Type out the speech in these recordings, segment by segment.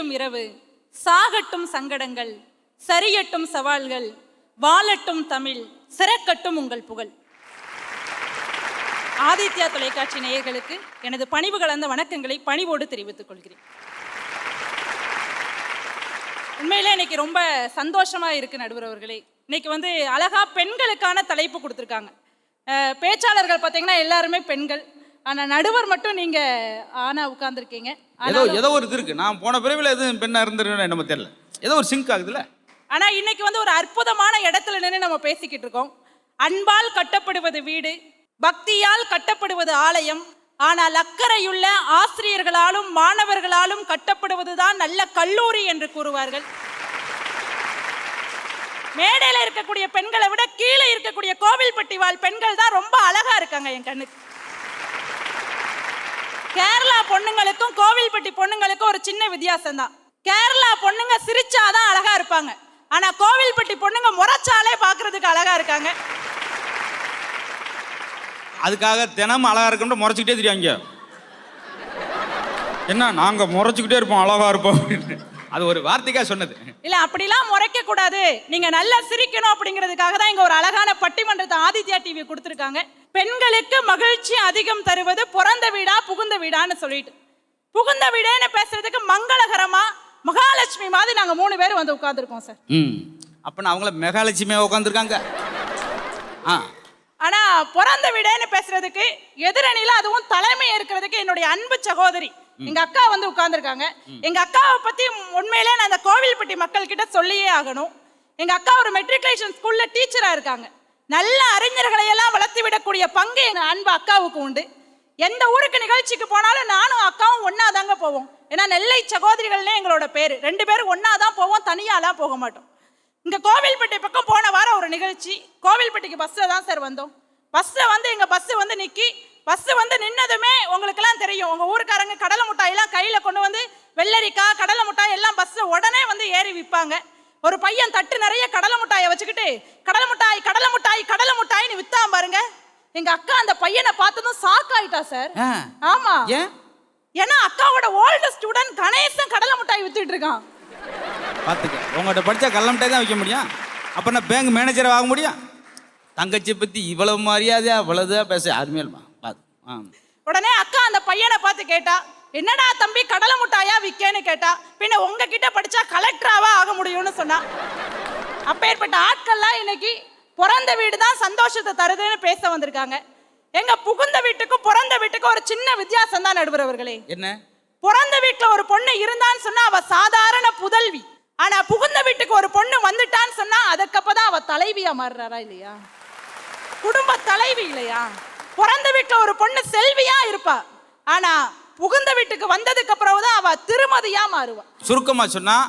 விடியட்டும் இரவு சாகட்டும் சங்கடங்கள் சரியட்டும் சவால்கள் வாழட்டும் தமிழ் சிறக்கட்டும் உங்கள் புகழ். ஆதித்யா தொலைக்காட்சி நேயர்களுக்கு எனது பணிவு கலந்த வணக்கங்களை பணிவோடு தெரிவித்துக் கொள்கிறேன். உண்மையிலே இன்னைக்கு ரொம்ப சந்தோஷமா இருக்கு நடுவர் அவர்களே. இன்னைக்கு வந்து அழகா பெண்களுக்கான தலைப்பு கொடுத்துருக்காங்க. பேச்சாளர்கள் பார்த்தீங்கன்னா எல்லாருமே பெண்கள். ஆனா நடுவர் மட்டும் நீங்க ஆனா உட்கார்ந்துருக்கீங்க. ஏதோ ஏதோ ஒரு இது இருக்கு. நான் போன பிறவில எதுவும் பெண்ணா இருந்துருன்னு என்னமோ தெரியல. ஏதோ ஒரு சிங்க் ஆகுதுல்ல? ஆனா இன்னைக்கு வந்து ஒரு அற்புதமான இடத்துல நின்று நம்ம பேசிக்கிட்டு இருக்கோம். அன்பால் கட்டப்படுவது வீடு பக்தியால் கட்டப்படுவது ஆலயம். ஆனால் அக்கறையுள்ள ஆசிரியர்களாலும் மாணவர்களாலும் கட்டப்படுவதுதான் நல்ல கல்லூரி என்று கூறுவார்கள். மேடையில இருக்கக்கூடிய பெண்களை விட கீழே இருக்கக்கூடிய கோவில்பட்டி வாழ் பெண்கள் தான் ரொம்ப அழகா இருக்காங்க என் கண்ணுக்கு. கேரளா பொண்ணுங்களுக்கும் கோவில்பட்டி பொண்ணுங்களுக்கும் ஒரு சின்ன வித்தியாசம் தான் கேரளா பொண்ணுங்க சிரிச்சாதான் அழகா இருப்பாங்க. ஆனா கோவில்பட்டி பொண்ணுங்க முறைச்சாலே பாக்குறதுக்கு அழகா இருக்காங்க. அதுக்காக தினமும் அழகா இருக்கணும் முறைச்சிக்கிட்டே தெரியாங்க. என்ன நாங்க முறைச்சிக்கிட்டே இருப்போம் அழகா இருப்போம் அப்படின்னு. அது ஒரு வார்த்தைக்கா சொன்னது. இல்ல அப்படிலாம் முறைக்க கூடாது. நீங்க நல்லா சிரிக்கணும் அப்படிங்கிறதுக்காக தான் இங்க ஒரு அழகான பட்டிமன்றத்தை ஆதித்யா டிவி கொடுத்துருக்காங்க. பெண்களுக்கு மகிழ்ச்சி அதிகம் தருவது பிறந்த வீடா புகுந்த வீடான்னு சொல்லிட்டு. புகுந்த வீடுன்னு பேசுறதுக்கு மங்களகரமா மகாலட்சுமி மாதிரி நாங்க மூணு பேர் வந்து உட்கார்ந்துருக்கோம் சார். ம். அப்ப அவங்கள மெகாலட்சுமியா உட்காந்துருக்காங்க ஆ. ஆனா பிறந்த வீடுன்னு பேசுறதுக்கு எதிரணியில அதுவும் தலைமை இருக்கிறதுக்கு என்னுடைய அன்பு சகோதரி எங்க அக்கா வந்து உட்கார்ந்துருக்காங்க. எங்க அக்காவை பத்தி உண்மையிலே நான் அந்த கோவில்பட்டி மக்கள் கிட்ட சொல்லியே ஆகணும். எங்க அக்கா ஒரு மெட்ரிகுலேஷன் ஸ்கூல்ல டீச்சரா இருக்காங்க. நல்ல அறிஞர்களை எல்லாம் வளர்த்து விடக்கூடிய பங்கு எங்க அன்பு அக்காவுக்கு உண்டு. எந்த ஊருக்கு நிகழ்ச்சிக்கு போனாலும் நானும் அக்காவும் ஒண்ணா தாங்க போவோம். ஏன்னா நெல்லை சகோதரிகள்னே எங்களோட பேரு. ரெண்டு பேரும் ஒண்ணா தான் போவோம் தனியாலாம் போக மாட்டோம். இங்க கோவில்பட்டி பக்கம் போன வாரம் ஒரு நிகழ்ச்சி. கோவில்பட்டிக்கு பஸ்ல தான் சார் வந்தோம். பஸ்ல வந்து எங்க பஸ் வந்து நிக்கி. பஸ் வந்து நின்னதுமே உங்களுக்கெல்லாம் தெரியும். உங்க ஊருக்காரங்க கடலை மிட்டாய் எல்லாம் கையில கொண்டு வந்து வெள்ளரிக்காய் கடலை மிட்டாய் எல்லாம் பஸ்ல உடனே வந்து ஏறி விற்பாங்க. ஒரு பையன் தட்டு நிறைய கடலை மிட்டாயை வச்சுக்கிட்டு கடலை மிட்டாய் கடலை மிட்டாய் கடலை மிட்டாய்னு வித்தான் பாருங்க. எங்க அக்கா அந்த பையனை பார்த்ததும் ஷாக் ஆயிட்டா சார். ஆமா. ஏன்? ஏன்னா அக்காவோட ஓல்டு ஸ்டூடெண்ட் கணேசன் கடலை மிட்டாய் வித்துட்டு இருக்கான். பார்த்துக்க. உங்கள்கிட்ட படித்தா கள்ள மிட்டாய் தான் வைக்க முடியும். அப்போ நான் பேங்க் மேனேஜரை ஆக முடியும்? தங்கச்சி பற்றி இவ்வளவு மரியாதையா இவ்வளவுதான் பேச ஆ உடனே அக்கா அந்த பையனை பார்த்து கேட்டா என்னடா தம்பி கடலை முட்டாயா விக்கேன்னு கேட்டா பின்ன உங்ககிட்ட படிச்சா கலெக்டராவா ஆக முடியும்னு சொன்னா. அப்பேற்பட்ட ஆட்கள்லாம் இன்னைக்கு பிறந்த வீடு தான் சந்தோஷத்தை தருதுன்னு பேச வந்திருக்காங்க. எங்க புகுந்த வீட்டுக்கும் பிறந்த வீட்டுக்கும் ஒரு சின்ன வித்தியாசம் தான் நடுவரவர்களே என்ன? பிறந்த வீட்டுல ஒரு பொண்ணு இருந்தான்னு சொன்னா அவ சாதாரண புதல்வி. ஆனா புகுந்த வீட்டுக்கு ஒரு பொண்ணு வந்துட்டான்னு சொன்னா அதுக்கப்பதான் அவ தலைவியா மாறுறாரா இல்லையா? குடும்ப தலைவி இல்லையா? பிறந்த வீட்டுல ஒரு பொண்ணு செல்வியா இருப்பா. ஆனா புகுந்த வீட்டுக்கு வந்ததுக்கு அப்புறம் தான் அவ திருமதியா மாறுவா. சுருக்கமாக சொன்னால்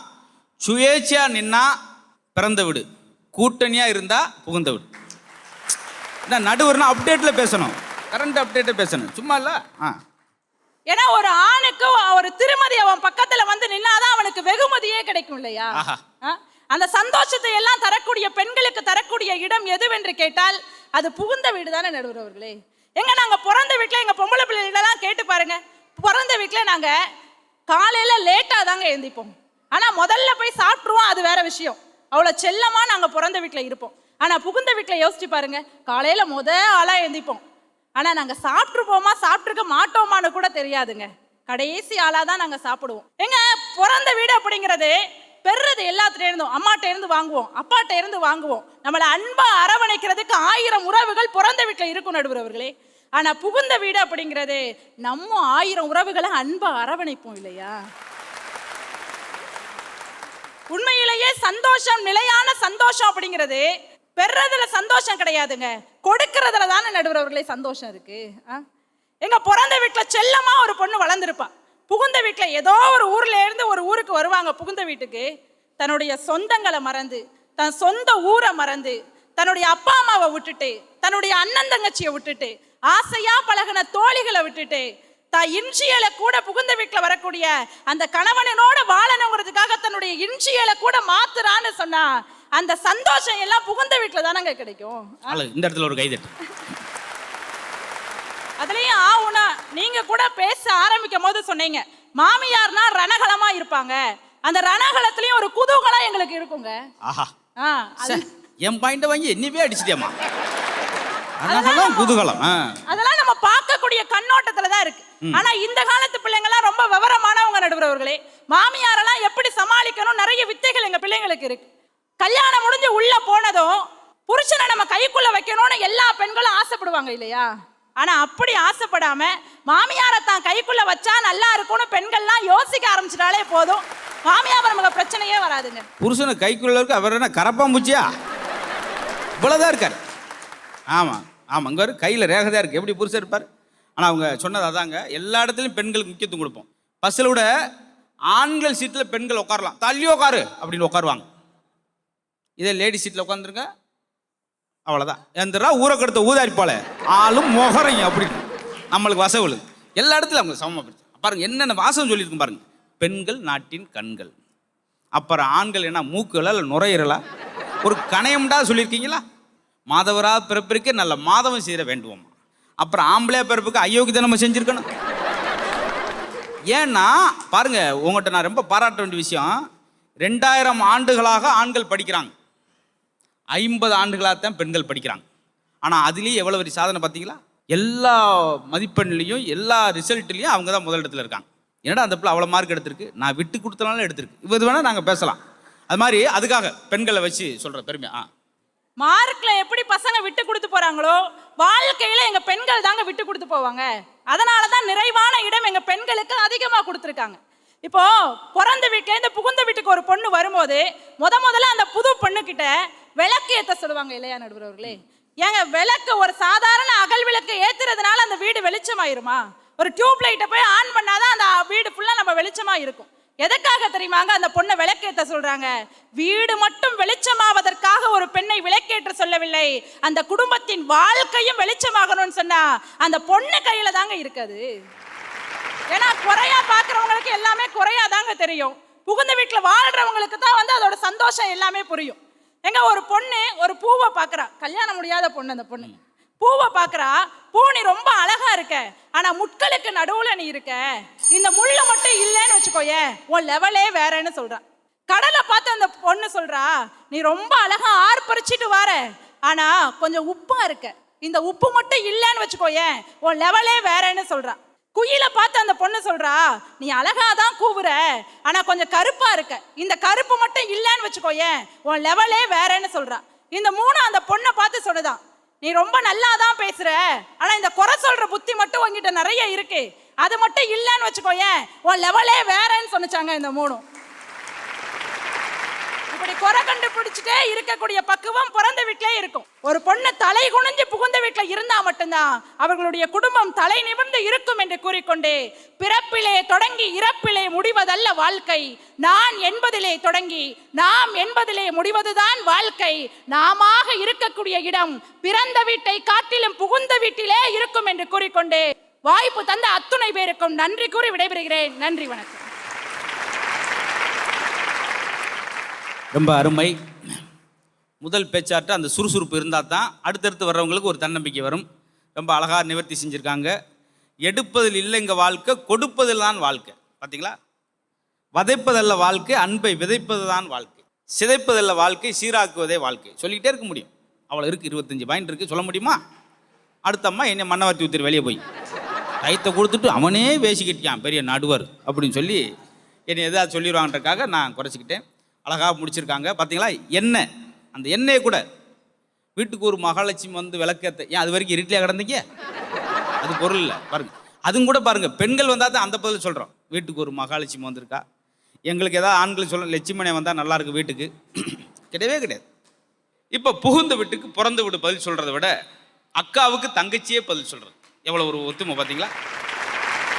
சுயேட்சையா நின்னா பிறந்த வீடு. கூட்டணியா இருந்தா புகுந்த வீடு. நடுவர்னா அப்டேட்டில் பேசணும். கரண்ட் அப்டேட்டை பேசணும். சும்மா இல்லை? ஆ. ஏன்னா ஒரு ஆணுக்கு ஒரு திருமதி அவன் பக்கத்துல வந்து நின்னாதான் அவனுக்கு வெகுமதியே கிடைக்கும் இல்லையா? அந்த சந்தோஷத்தை எல்லாம் தரக்கூடிய பெண்களுக்கு தரக்கூடிய இடம் எதுவென்று கேட்டால் அது புகுந்த வீடு தானே நடுவர் அவர்களே? எங்க நாங்க பிறந்த வீட்டில் எங்க பொம்பளை பிள்ளைகளெல்லாம் கேட்டு பாருங்க. பிறந்த வீட்டில் நாங்க காலையில லேட்டா தாங்க எழுந்திப்போம். ஆனா முதல்ல போய் சாப்பிட்ருவோம் அது வேற விஷயம். அவ்வளோ செல்லமா நாங்க பிறந்த வீட்டில் இருப்போம். ஆனா புகுந்த வீட்டில் யோசிச்சு பாருங்க காலையில முத ஆளா எழுந்திப்போம். ஆனா நாங்க சாப்பிட்டுருப்போமா சாப்பிட்டுருக்க மாட்டோமான்னு கூட தெரியாதுங்க. கடைசி ஆளா தான் நாங்க சாப்பிடுவோம். எங்க பிறந்த வீடு அப்படிங்கிறது பெறுறது எல்லாத்துல இருந்தும் அம்மாட்ட இருந்து வாங்குவோம் அப்பாட்ட இருந்து வாங்குவோம். நம்மளை அன்பா அரவணைக்கிறதுக்கு ஆயிரம் உறவுகள் பிறந்த வீட்டில் இருக்கும் நடுவுறவர்களே ஆனால் புகுந்த வீடு அப்படிங்கிறது நம்ம ஆயிரம் உறவுகளை அன்பை அரவணைப்போம் இல்லையா? உண்மையிலேயே சந்தோஷம் நிலையான சந்தோஷம் அப்படிங்கிறது பெறதுல சந்தோஷம் கிடையாதுங்க. கொடுக்கறதுல தானே நடுவரவர்களே சந்தோஷம் இருக்கு. ஆ? எங்க பிறந்த வீட்டில் செல்லமா ஒரு பொண்ணு வளர்ந்துருப்பா. புகுந்த வீட்டில் ஏதோ ஒரு ஊர்ல இருந்து ஒரு ஊருக்கு வருவாங்க புகுந்த வீட்டுக்கு. தன்னுடைய சொந்தங்களை மறந்து தன் சொந்த ஊரை மறந்து தன்னுடைய அப்பா அம்மாவை விட்டுட்டு தன்னுடைய அண்ணன் தங்கச்சியை விட்டுட்டு ஆசையா பழகின தோழிகளை விட்டுட்டு தான் இன்சியலை கூட புகுந்த வீட்டுல வரக்கூடிய அந்த கணவனோட வாழணுங்கிறதுக்காக தன்னுடைய இன்சியலை கூட மாத்துறான்னு சொன்னா அந்த சந்தோஷம் எல்லாம் புகுந்த வீட்டுல தானங்க கிடைக்கும்? இந்த இடத்துல ஒரு கைதட்டு. அதுலயும் ஆவுனா நீங்க கூட பேச ஆரம்பிக்கும் போது சொன்னீங்க மாமியார்னா ரணகலமா இருப்பாங்க. அந்த ரணகலத்திலயும் ஒரு குதூகலம் எங்களுக்கு இருக்குங்க. ஆஹா. என் பாயிண்ட வாங்கி என்னவே அடிச்சிட்டியம்மா. அதனால குதூகலம். அதெல்லாம் நம்ம பார்க்கக்கூடிய கண்ணோட்டத்துல தான் இருக்கு ஆனா இந்த காலத்து பிள்ளைங்க எல்லாம் ரொம்ப விவரமானவங்க நடுவர் அவர்களே மாமியாரெல்லாம் எப்படி சமாளிக்கணும்? நிறைய வித்தைகள் எங்க பிள்ளைங்களுக்கு இருக்கு. கல்யாணம் முடிஞ்சு உள்ள போனதும் புருஷனை நம்ம கைக்குள்ள வைக்கணும்னு எல்லா பெண்களும் ஆசைப்படுவாங்க இல்லையா? ஆனா அப்படி ஆசைப்படாம மாமியாரை தான் கைக்குள்ள வச்சா நல்லா இருக்கும்னு பெண்கள்லாம் யோசிக்க ஆரம்பிச்சிட்டாலே போதும். மாமியார் நமக்கு பிரச்சனையே வராதுங்க. புருஷனை கைக்குள்ள இருக்கு அவர் என்ன கரப்பாம்பூச்சியா? இவ்வளோதான் இருக்கார். ஆமாம் ஆமாம் இங்கே கையில் ரேகதையாக இருக்குது எப்படி புருஷன் இருப்பார்? ஆனால் அவங்க சொன்னது அதாங்க. எல்லா இடத்துலையும் பெண்களுக்கு முக்கியத்துவம் கொடுப்போம். பஸ்ஸில் விட ஆண்கள் சீட்டில் பெண்கள் உட்காரலாம். தள்ளி உட்காரு அப்படின்னு உட்காருவாங்க. இதே லேடி சீட்டில் உட்காந்துருங்க அவ்வளோதான் எந்திரா ஊரை கெடுத்த ஊதாரிப்பால ஆளும் மொகரையும் அப்படின்னு நம்மளுக்கு வசவுలు எல்லா இடத்துலையும் அவங்க சமமாக பிடிச்சு பாருங்க என்னென்ன வாசம் சொல்லியிருக்கும் பாருங்கள் பெண்கள் நாட்டின் கண்கள். அப்புறம் ஆண்கள் என்ன மூக்குகளா இல்லை நுரையீரலா? ஒரு கணையம்டா சொல்லியிருக்கீங்களா? மாதவரா பிறப்பிற்கு நல்ல மாதவம் செய்கிற வேண்டுவோம். அப்புறம் ஆம்பளையா பிறப்புக்கு அயோக்கியத்தை நம்ம செஞ்சுருக்கணும். ஏன்னா பாருங்க உங்கள்கிட்ட நான் ரொம்ப பாராட்ட வேண்டிய விஷயம் ரெண்டாயிரம் ஆண்டுகளாக ஆண்கள் படிக்கிறாங்க. ஐம்பது ஆண்டுகளாக தான் பெண்கள் படிக்கிறாங்க. ஆனால் அதுலேயும் எவ்வளோ பெரிய சாதனை பார்த்தீங்களா? எல்லா மதிப்பெண்லேயும் எல்லா ரிசல்ட்லேயும் அவங்க தான் முதலிடத்தில் இருக்காங்க. என்னடா அந்த பிள்ளை அவ்வளோ மார்க் எடுத்திருக்கு? நான் விட்டு கொடுத்தனாலும் எடுத்திருக்கு. இது வேணால் நாங்கள் பேசலாம். அது மாதிரி அதுக்காக பெண்களை வச்சு சொல்கிற பெருமை. ஆ. மார்க்ல எப்படி பசங்க விட்டு கொடுத்து போறாங்களோ வாழ்க்கையில எங்க பெண்கள் தாங்க விட்டு கொடுத்து போவாங்க. அதனால தான் நிறைவான இடம் எங்க பெண்களுக்கு அதிகமா கொடுத்துருக்காங்க. இப்போ பிறந்த வீட்டுல இருந்து புகுந்த வீட்டுக்கு ஒரு பொண்ணு வரும்போது முத முதல்ல அந்த புது பொண்ணு கிட்ட விளக்கு ஏத்த சொல்லுவாங்க இல்லையா நடுவர்களே ஏங்க விளக்கு ஒரு சாதாரண அகல் விளக்கு ஏத்துறதுனால அந்த வீடு வெளிச்சமாயிருமா? ஒரு டியூப் லைட்டை போய் ஆன் பண்ணாதான் அந்த வீடு ஃபுல்லா நம்ம வெளிச்சமா இருக்கும் எதுக்காக தெரியுமாங்க அந்த பொண்ணை விளக்கேற்ற சொல்றாங்க? வீடு மட்டும் வெளிச்சமாவதற்காக ஒரு சொல்லவில்லை. அந்த குடும்பத்தின் வாழ்க்கையும் வெளிச்சமாகணும்னு சொன்னா அந்த பொண்ணு கையில தாங்க இருக்குது. ஏன்னா குறையா பாக்குறவங்களுக்கு எல்லாமே குறையா தாங்க தெரியும். புகுந்த வீட்டுல வாழ்றவங்களுக்கு தான் வந்து அதோட சந்தோஷம் எல்லாமே புரியும். எங்க ஒரு பொண்ணு ஒரு பூவை பாக்குறா கல்யாணம் முடியாத பொண்ணு அந்த பொண்ணு. பூவை பாக்குறா பூ நீ ரொம்ப அழகா இருக்க. ஆனா முட்களுக்கு நடுவுல நீ இருக்க. இந்த முள்ளு மட்டும் இல்லைன்னு வச்சுக்கோயே உன் லெவலே வேறன்னு சொல்றா. கடலை பார்த்து அந்த பொண்ணு சொல்றா நீ ரொம்ப அழகா ஆர்ப்பரிச்சிட்டு வர. ஆனா கொஞ்சம் உப்பா இருக்க. இந்த உப்பு மட்டும் இல்லைன்னு வச்சுக்கோயேன். உன் லெவலே வேறன்னு சொல்றா. குயில பார்த்து அந்த பொண்ணு சொல்றா நீ அழகா தான் கூவுற. ஆனா கொஞ்சம் கருப்பா இருக்க. இந்த கருப்பு மட்டும் இல்லைன்னு வச்சுக்கோயேன். உன் லெவலே வேறன்னு சொல்றா. இந்த மூணு அந்த பொண்ணை பார்த்து சொல்லுதான் நீ ரொம்ப நல்லா தான் பேசுற. ஆனா இந்த குறை சொல்ற புத்தி மட்டும் உங்ககிட்ட நிறைய இருக்கு. அது மட்டும் இல்லைன்னு வச்சுக்கோயேன். உன் லெவலே வேறன்னு சொன்னிச்சாங்க இந்த மூணும். இப்படி குறை கண்டுபிடிச்சிட்டே இருக்கக்கூடிய பக்குவம் பிறந்த வீட்டிலே இருக்கும். ஒரு பொண்ணு தலை குனிஞ்சு புகுந்த வீட்டில் இருந்தா மட்டும்தான் அவர்களுடைய குடும்பம் தலை நிமிர்ந்து இருக்கும் என்று கூறிக்கொண்டே பிறப்பிலே தொடங்கி இறப்பிலே முடிவதல்ல வாழ்க்கை. நான் என்பதிலே தொடங்கி நாம் என்பதிலே முடிவதுதான் வாழ்க்கை. நாமாக இருக்கக்கூடிய இடம் பிறந்த வீட்டை காட்டிலும் புகுந்த வீட்டிலே இருக்கும் என்று கூறிக்கொண்டே வாய்ப்பு தந்த அத்துணை பேருக்கும் நன்றி கூறி விடைபெறுகிறேன். நன்றி வணக்கம். ரொம்ப அருமை. முதல் பேச்சாற்ற அந்த சுறுசுறுப்பு இருந்தால் தான் அடுத்தடுத்து வர்றவங்களுக்கு ஒரு தன்னம்பிக்கை வரும். ரொம்ப அழகாக நிவர்த்தி செஞ்சுருக்காங்க. எடுப்பதில் இல்லைங்க வாழ்க்கை கொடுப்பதில் தான் வாழ்க்கை. பார்த்தீங்களா வதைப்பதல்ல வாழ்க்கை அன்பை விதைப்பது தான் வாழ்க்கை. சிதைப்பதல்ல வாழ்க்கை சீராக்குவதே வாழ்க்கை. சொல்லிக்கிட்டே இருக்க முடியும். அவ்வளோ இருக்குது இருபத்தஞ்சி பாயிண்ட் இருக்குது சொல்ல முடியுமா? அடுத்த அம்மா என்னை மன்னவர்த்தி ஊத்திரு வெளியே போய். கைத்தை கொடுத்துட்டு அவனே பேசிக்கிட்டான் பெரிய நடுவர் அப்படின்னு சொல்லி என்னை எதாவது சொல்லிடுவாங்கன்றக்காக நான் குறைச்சிக்கிட்டேன். அழகாக முடிச்சிருக்காங்க. பார்த்தீங்களா எண்ணெய். அந்த எண்ணெயை கூட வீட்டுக்கு ஒரு மகாலட்சுமி வந்து விளக்கத்தை ஏன் அது வரைக்கும் இருட்டிலே கிடந்தீங்க? அது பொருள் இல்லை. பாருங்க. அதுவும் கூட பாருங்க. பெண்கள் வந்தால் தான் அந்த பதில் சொல்கிறோம் வீட்டுக்கு ஒரு மகாலட்சுமி வந்திருக்கா. எங்களுக்கு ஏதாவது ஆண்கள் சொல்ல லட்சுமணே வந்தால் நல்லா இருக்கு வீட்டுக்கு. கிடையவே கிடையாது. இப்போ புகுந்த வீட்டுக்கு பிறந்த வீடு பதில் சொல்கிறத விட அக்காவுக்கு தங்கச்சியே பதில் சொல்கிறது எவ்வளோ ஒரு ஒத்துமை பார்த்தீங்களா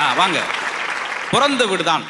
ஆ வாங்க. பிறந்த வீடு தான்